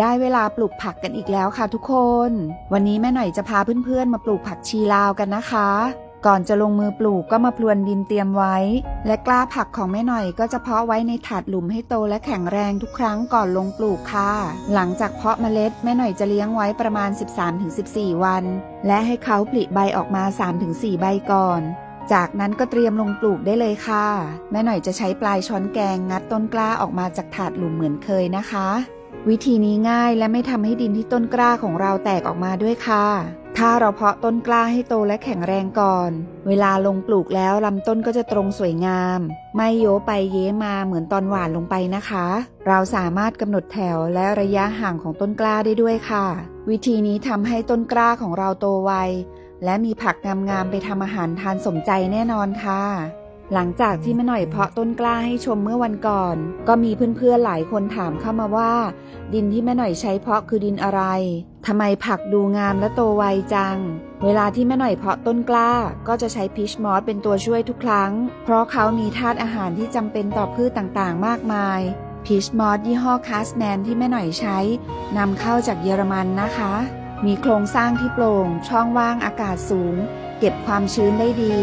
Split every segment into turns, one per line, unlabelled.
ได้เวลาปลูกผักกันอีกแล้วค่ะทุกคน วันนี้แม่หน่อยจะพาเพื่อนๆ มาปลูกผักชีลาวกันนะคะ ก่อนจะลงมือปลูกก็มาพรวนดินเตรียมไว้ และกล้าผักของแม่หน่อยก็จะเพาะไว้ในถาดหลุมให้โตและแข็งแรงทุกครั้งก่อนลงปลูกค่ะ หลังจากเพาะเมล็ดแม่หน่อยจะเลี้ยงไว้ประมาณ 13-14 วัน และให้เขาผลิใบออกมา 3-4 ใบก่อนจากนั้นก็เตรียมลงปลูกได้เลยค่ะ แม่หน่อยจะใช้ปลายช้อนแกงงัดต้นกล้าออกมาจากถาดหลุมเหมือนเคยนะคะ วิธีนี้ง่ายและไม่ทำให้ดินที่ต้นกล้าของเราแตกออกมาด้วยค่ะ ถ้าเราเพาะต้นกล้าให้โตและแข็งแรงก่อน เวลาลงปลูกแล้วลำต้นก็จะตรงสวยงาม ไม่โยไปเย้มาเหมือนตอนหวานลงไปนะคะ เราสามารถกำหนดแถวและระยะห่างของต้นกล้าได้ด้วยค่ะ วิธีนี้ทำให้ต้นกล้าของเราโตไวและมีผักงามๆไปทำอาหารทานสมใจแน่นอนค่ะ หลังจากที่แม่หน่อยเพาะต้นกล้าให้ชมเมื่อวันก่อน ก็มีเพื่อนๆหลายคนถามเข้ามาว่า ดินที่แม่หน่อยใช้เพาะคือดินอะไรทำไมผักดูงามและโตไวจัง เวลาที่แม่หน่อยเพาะต้นกล้าก็จะใช้พิชมอสเป็นตัวช่วยทุกครั้ง เพราะเขามีธาตุอาหารที่จำเป็นต่อพืชต่างๆ มากมายพิชมอสยี่ห้อคาสแมนที่แม่หน่อยใช้นำเข้าจากเยอรมันนะคะ มีโครงสร้างที่โปร่ง ช่องว่างอากาศสูง เก็บความชื้นได้ดี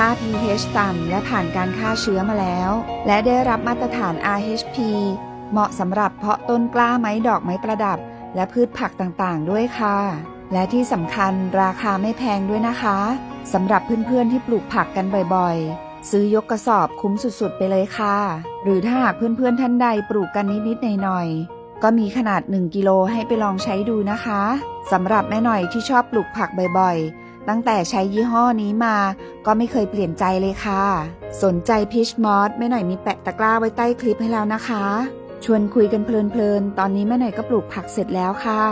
ค่า pH ต่ำและผ่านการฆ่าเชื้อมาแล้ว และได้รับมาตรฐาน RHP เหมาะสำหรับเพาะต้นกล้าไม้ดอกไม้ประดับ และพืชผักต่างๆ ด้วยค่ะ และที่สำคัญราคาไม่แพงด้วยนะคะสำหรับเพื่อนๆที่ปลูกผักกันบ่อยๆ ซื้อยกกระสอบคุ้มสุดๆ ไปเลยค่ะ หรือถ้าหากเพื่อนๆท่านใดปลูกกันนิดๆหน่อยๆก็มีขนาด 1 กิโลให้ไปลองใช้ดูนะคะสำหรับแม่หน่อยที่ชอบปลูกผักบ่อยๆ ตั้งแต่ใช้ยี่ห้อนี้มาก็ไม่เคยเปลี่ยนใจเลยค่ะ สนใจพิชมอสแม่หน่อยมีแปะตะกร้าไว้ใต้คลิปให้แล้วนะคะ ชวนคุยกันเพลินๆ ตอนนี้แม่หน่อยก็ปลูกผักเสร็จแล้วค่ะ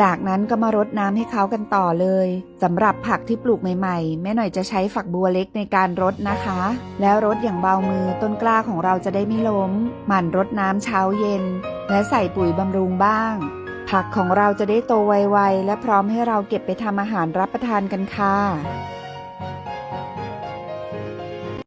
จากนั้นก็มารดน้ำให้เขากันต่อเลยสำหรับผักที่ปลูกใหม่ๆ แม่หน่อยจะใช้ฝักบัวเล็กในการรดนะคะ แล้วรดอย่างเบามือต้นกล้าของเราจะได้ไม่ล้ม หมั่นรดน้ำเช้าเย็น และใส่ปุ๋ยบำรุงบ้าง ผักของเราจะได้โตไวๆ และพร้อมให้เราเก็บไปทำอาหารรับประทานกันค่ะ